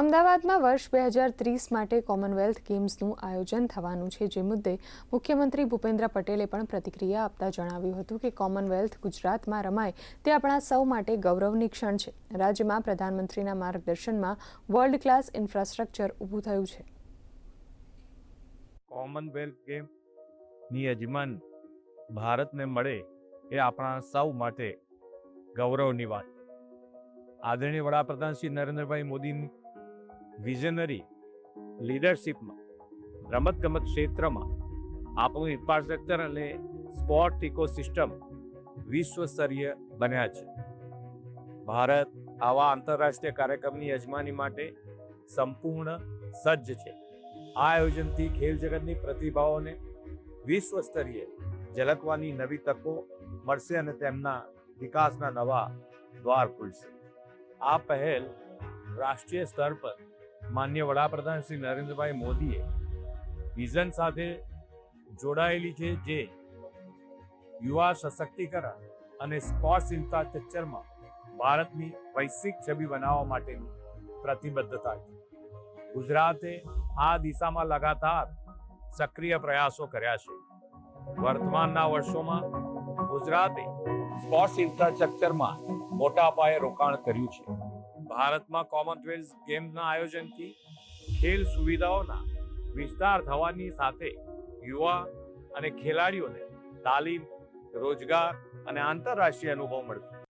અમદાવાદમાં વર્ષ બે હજાર ત્રીસ માટે કોમનવેલ્થ ગેમ્સનું આયોજન થવાનું છે, જે મુદ્દે મુખ્યમંત્રી ભૂપેન્દ્ર પટેલે પણ પ્રતિક્રિયા આપતા જણાવ્યું હતું કે કોમનવેલ્થ ગુજરાતમાં રમાય તે આપણા સૌ માટે ગૌરવની ક્ષણ છે. રાજ્યમાં પ્રધાનમંત્રીના માર્ગદર્શનમાં વર્લ્ડ ક્લાસ ઇન્ફ્રાસ્ટ્રક્ચર ઊભું થયું છે. કોમનવેલ્થ ગેમની યજમાન ભારતને મળે એ આપણા સૌ માટે ગૌરવની વાત આદરણીય વડાપ્રધાન શ્રી નરેન્દ્રભાઈ મોદીની વિઝનરી લીડરશિપમાં રમતગમત ક્ષેત્રમાં, આપણું ઇન્ફ્રાસ્ટ્રક્ચર અને સ્પોર્ટ ઇકોસિસ્ટમ વિશ્વ સ્તરીય બન્યા છે. ભારત આવા આંતરરાષ્ટ્રીય કાર્યક્રમની યજમાની માટે સંપૂર્ણ સજ્જ છે. આ આયોજનથી ખેલ જગતની પ્રતિભાઓને વિશ્વ સ્તરીય ઝલકવાની નવી તકો મળશે અને તેમના વિકાસના નવા દ્વાર ખુલશે. આ પહેલ રાષ્ટ્રીય સ્તર પર માન્ય વડાપ્રધાન શ્રી નરેન્દ્રભાઈ મોદીએ વિઝન સાથે જોડાયેલી છે જે યુવા સશક્તિકરણ અને સ્પોર્ટ્સ ઇન્ફ્રાસ્ટ્રક્ચરમાં ભારતની વૈશ્વિક છબી બનાવવા માટેની પ્રતિબદ્ધતા છે. ગુજરાતે આ દિશામાં લગાતાર સક્રિય પ્રયાસો કર્યા છે. વર્તમાનના વર્ષોમાં ગુજરાતે સ્પોર્ટ્સ ઇન્ફ્રાસ્ટ્રક્ચરમાં મોટા પાયે રોકાણ કર્યું છે. ભારતમાં કોમનવેલ્થ ગેમ્સના આયોજનથી ખેલ સુવિધાઓના વિસ્તાર થવાની સાથે યુવા અને ખેલાડીઓને તાલીમ, રોજગાર અને આંતરરાષ્ટ્રીય અનુભવ મળશે.